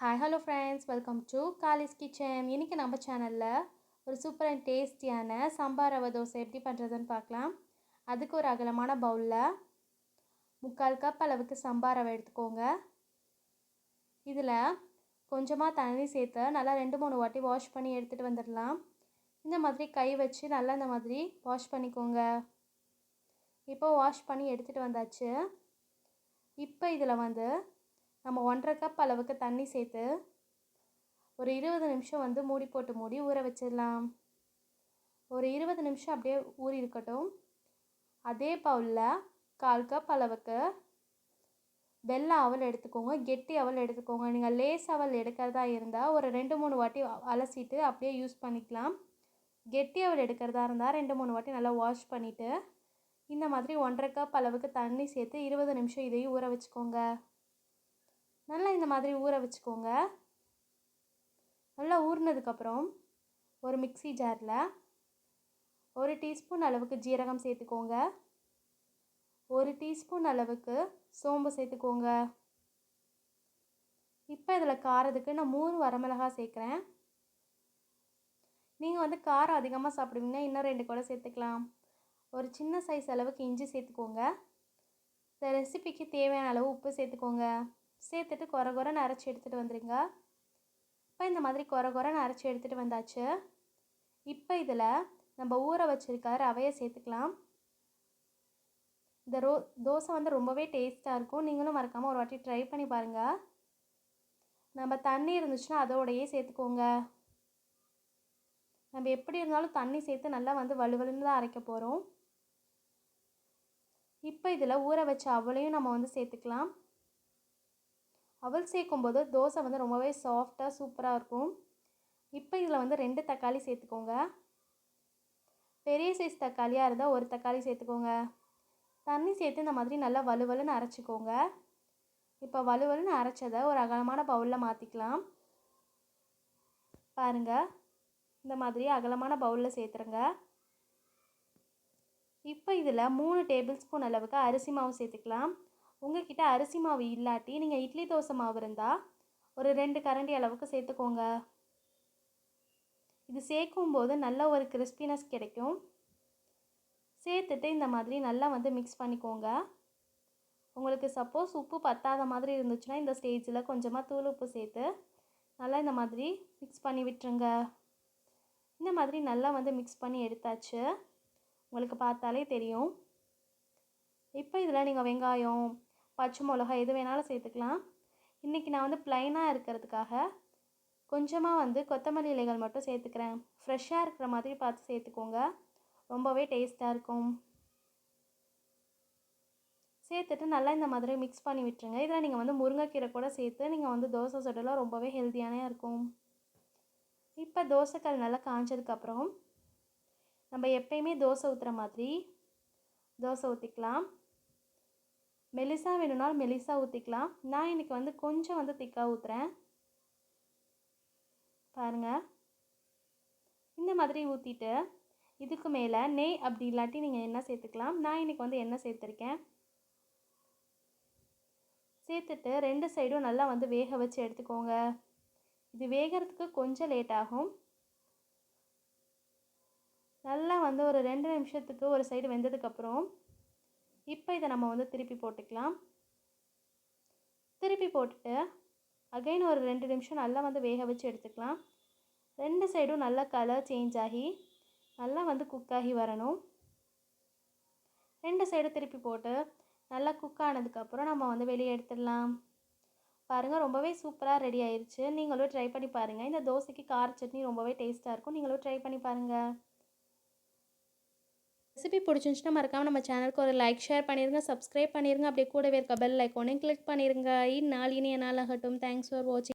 Hi hello friends welcome to Kallis kitchen இன்றைக்கி நம்ம சேனலில் ஒரு சூப்பர் அண்ட் டேஸ்டியான சாம்பார் ரவை தோசை எப்படி பண்ணுறதுன்னு பார்க்கலாம். அதுக்கு ஒரு அகலமான பவுலில் முக்கால் கப் அளவுக்கு சாம்பார் ரவை எடுத்துக்கோங்க. இதில் கொஞ்சமாக தண்ணி சேர்த்து நல்லா ரெண்டு மூணு வாட்டி வாஷ் பண்ணி எடுத்துகிட்டு வந்துடலாம். இந்த மாதிரி கை வச்சு நல்லா இந்த மாதிரி வாஷ் பண்ணிக்கோங்க. இப்போ வாஷ் பண்ணி எடுத்துகிட்டு வந்தாச்சு. இப்போ இதில் வந்து நம்ம ஒன்றரை கப் அளவுக்கு தண்ணி சேர்த்து ஒரு இருபது நிமிஷம் வந்து மூடி போட்டு மூடி ஊற வச்சிடலாம். ஒரு இருபது நிமிஷம் அப்படியே ஊறி இருக்கட்டும். அதே பவுலில் கால் கப் அளவுக்கு வெள்ளை அவல் எடுத்துக்கோங்க. கெட்டி அவல் எடுத்துக்கோங்க. நீங்கள் லேஸ் அவல் எடுக்கிறதா இருந்தால் ஒரு ரெண்டு மூணு வாட்டி அலசிட்டு அப்படியே யூஸ் பண்ணிக்கலாம். கெட்டி அவல் எடுக்கிறதா இருந்தால் ரெண்டு மூணு வாட்டி நல்லா வாஷ் பண்ணிவிட்டு இந்த மாதிரி ஒன்றரை கப் அளவுக்கு தண்ணி சேர்த்து இருபது நிமிஷம் இதையும் ஊற வச்சுக்கோங்க. நல்லா இந்த மாதிரி ஊற வச்சுக்கோங்க. நல்லா ஊறினதுக்கப்புறம் ஒரு மிக்சி ஜாரில் ஒரு டீஸ்பூன் அளவுக்கு ஜீரகம் சேர்த்துக்கோங்க. ஒரு டீஸ்பூன் அளவுக்கு சோம்பு சேர்த்துக்கோங்க. இப்போ இதில் காரத்துக்கு நான் மூணு வரமிளகாய் சேர்க்குறேன். நீங்கள் வந்து காரம் அதிகமாக சாப்பிடுவீங்கன்னா இன்னும் ரெண்டு கூட சேர்த்துக்கலாம். ஒரு சின்ன சைஸ் அளவுக்கு இஞ்சி சேர்த்துக்கோங்க. இந்த ரெசிபிக்கு தேவையான அளவு உப்பு சேர்த்துக்கோங்க. சேர்த்துட்டு குறை குறைன்னு அரைச்சி எடுத்துகிட்டு வந்துடுங்க இப்போ இந்த மாதிரி குறை குறைன்னு அரைச்சி எடுத்துகிட்டு வந்தாச்சு. இப்போ இதில் நம்ம ஊற வச்சுருக்க ரவையை சேர்த்துக்கலாம். இந்த ரோ தோசை வந்து ரொம்பவே டேஸ்ட்டாக இருக்கும். நீங்களும் மறக்காமல் ஒரு வாட்டி ட்ரை பண்ணி பாருங்கள் நம்ம தண்ணி இருந்துச்சுன்னா அதோடையே சேர்த்துக்கோங்க. நம்ம எப்படி இருந்தாலும் தண்ணி சேர்த்து நல்லா வந்து வலுவலுன்னு தான் அரைக்க போகிறோம் இப்போ இதில் ஊற வச்ச அவளையும் நம்ம வந்து சேர்த்துக்கலாம். அவல் சேர்க்கும்போது தோசை வந்து ரொம்பவே சாஃப்டாக சூப்பராக இருக்கும். இப்போ இதில் வந்து ரெண்டு தக்காளி சேர்த்துக்கோங்க. பெரிய சைஸ் தக்காளியாக இருந்தால் ஒரு தக்காளி சேர்த்துக்கோங்க. தண்ணி சேர்த்து இந்த மாதிரி நல்லா வலுவலுன்னு அரைச்சிக்கோங்க. இப்போ வலுவலுன்னு அரைச்சதை ஒரு அகலமான பவுலில் மாற்றிக்கலாம் பாருங்கள் இந்த மாதிரி அகலமான பவுலில் சேர்த்துருங்க. இப்போ இதில் மூணு டேபிள் ஸ்பூன் அளவுக்கு அரிசி மாவு சேர்த்துக்கலாம். உங்ககிட்ட அரிசி மாவு இல்லாட்டி நீங்கள் இட்லி தோசை மாவு இருந்தால் ஒரு ரெண்டு கரண்டி அளவுக்கு சேர்த்துக்கோங்க. இது சேர்க்கும் போது நல்ல ஒரு கிறிஸ்பினஸ் கிடைக்கும். சேர்த்துட்டு இந்த மாதிரி நல்லா வந்து மிக்ஸ் பண்ணிக்கோங்க. உங்களுக்கு சப்போஸ் உப்பு பத்தாத மாதிரி இருந்துச்சுன்னா இந்த ஸ்டேஜில் கொஞ்சமாக தூள் உப்பு சேர்த்து நல்லா இந்த மாதிரி மிக்ஸ் பண்ணி விட்டுருங்க. இந்த மாதிரி நல்லா வந்து மிக்ஸ் பண்ணி எடுத்தாச்சு. உங்களுக்கு பார்த்தாலே தெரியும். இப்போ இதில் நீங்கள் வெங்காயம் பச்சை மிளகா எது வேணாலும் சேர்த்துக்கலாம். இன்றைக்கி நான் வந்து ப்ளைனாக இருக்கிறதுக்காக கொஞ்சமாக வந்து கொத்தமல்லி இலைகள் மட்டும் சேர்த்துக்கிறேன். ஃப்ரெஷ்ஷாக இருக்கிற மாதிரி பார்த்து சேர்த்துக்கோங்க. ரொம்பவே டேஸ்ட்டாக இருக்கும். சேர்த்துட்டு நல்லா இந்த மாதிரி மிக்ஸ் பண்ணி விட்டுருங்க. இதில் நீங்கள் வந்து முருங்கைக்கீரை கூட சேர்த்து நீங்கள் வந்து தோசை சுடலாம் ரொம்பவே ஹெல்த்தியானே இருக்கும். இப்போ தோசைக்கல் நல்லா காஞ்சதுக்கப்புறம் நம்ம எப்பயுமே தோசை ஊற்றுற மாதிரி தோசை ஊற்றிக்கலாம் மெலிசா வேணும்னாலும் மெலிசா ஊற்றிக்கலாம் நான் இன்றைக்கி வந்து கொஞ்சம் வந்து திக்காக ஊற்றுறேன் பாருங்கள் இந்த மாதிரி ஊற்றிட்டு இதுக்கு மேலே நெய் அப்படி இல்லாட்டி நீங்கள் என்ன சேர்த்துக்கலாம். நான் இன்றைக்கி வந்து எண்ணெய் சேர்த்துருக்கேன். சேர்த்துட்டு ரெண்டு சைடும் நல்லா வந்து வேக வச்சு எடுத்துக்கோங்க. இது வேகிறதுக்கு கொஞ்சம் லேட் ஆகும். நல்லா வந்து ஒரு ரெண்டு நிமிஷத்துக்கு ஒரு சைடு வெந்ததுக்கப்புறம் இப்போ இதை நம்ம வந்து திருப்பி போட்டுக்கலாம். திருப்பி போட்டுட்டு அகைன் ஒரு ரெண்டு நிமிஷம் நல்லா வந்து வேக வச்சு எடுத்துக்கலாம். ரெண்டு சைடும் நல்லா கலர் சேஞ்ச் ஆகி நல்லா வந்து குக் ஆகி வரணும். ரெண்டு சைடும் திருப்பி போட்டு நல்லா குக் ஆனதுக்கப்புறம் நம்ம வந்து வெளியே எடுத்துடலாம். பாருங்கள் ரொம்பவே சூப்பராக ரெடி ஆயிடுச்சு நீங்களும் ட்ரை பண்ணி பாருங்கள் இந்த தோசைக்கு கார சட்னி ரொம்பவே டேஸ்ட்டாக இருக்கும். நீங்களும் ட்ரை பண்ணி பாருங்கள் ரெசிபி பிடிச்சிருந்துச்சுன்னா மறக்காமல் நம்ம சேனலுக்கு ஒரு லைக் ஷேர் பண்ணிடுங்க சப்ஸ்கிரைப் பண்ணிடுங்க அப்படியே கூடவே இருக்க பெல் ஐக்கோனையும் கிளிக் பண்ணிடுங்க இந்நாள் இனிய நாள் ஆகட்டும். தேங்க்ஸ் ஃபார் வாட்சிங்